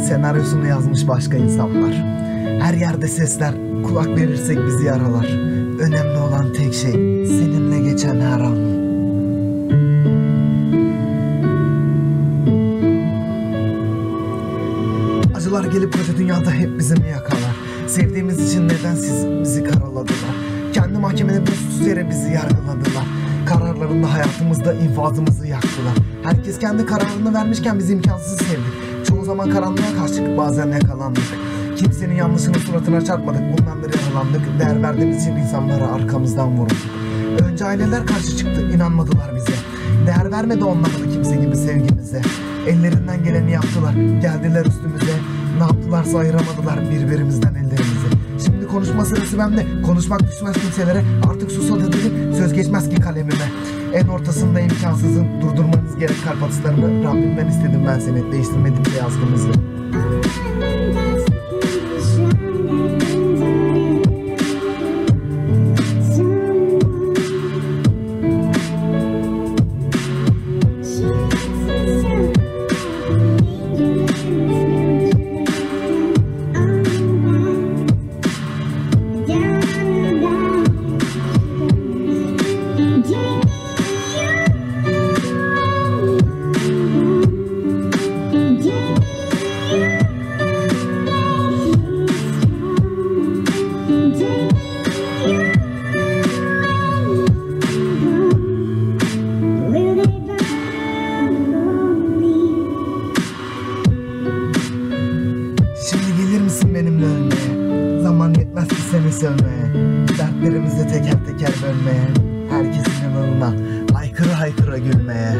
senaryosunu yazmış başka insanlar. Her yerde sesler, kulak verirsek bizi yaralar. Önemli olan tek şey seninle geçen her an. Acılar gelip koca dünyada hep bizi mi yakalar? Sevdiğimiz için neden siz bizi karaladılar? Kendi mahkemelerinde suçsuz yere bizi yargıladılar. Kararlarında hayatımızda infazımızı yaktılar. Herkes kendi kararını vermişken biz imkansızı sevdik. Çoğu zaman karanlığa karşılık bazen yakalandık. Kimsenin yanlışını suratına çarpmadık. Bundandır yaralandık. Değer verdiğimiz için insanlara arkamızdan vurulduk. Önce aileler karşı çıktı. inanmadılar bize. Değer vermedi onlar da kimse gibi sevgimize. Ellerinden geleni yaptılar. Geldiler üstümüze. Ne yaptılarsa ayıramadılar birbirimizden ellerimizi. Şimdi konuşma sırası bende. Konuşmak düşmez kimselere. Artık susadı dilim. Söz geçmez ki kalemime. En ortasında imkansızın. Gerek kalp atışlarımı. Rabbimden istedim ben seni. Değiştirmedim de yazgımızı. Sevmeye. Dertlerimizi teker teker bölmeye. Herkesin yanına haykıra haykıra gülmeye.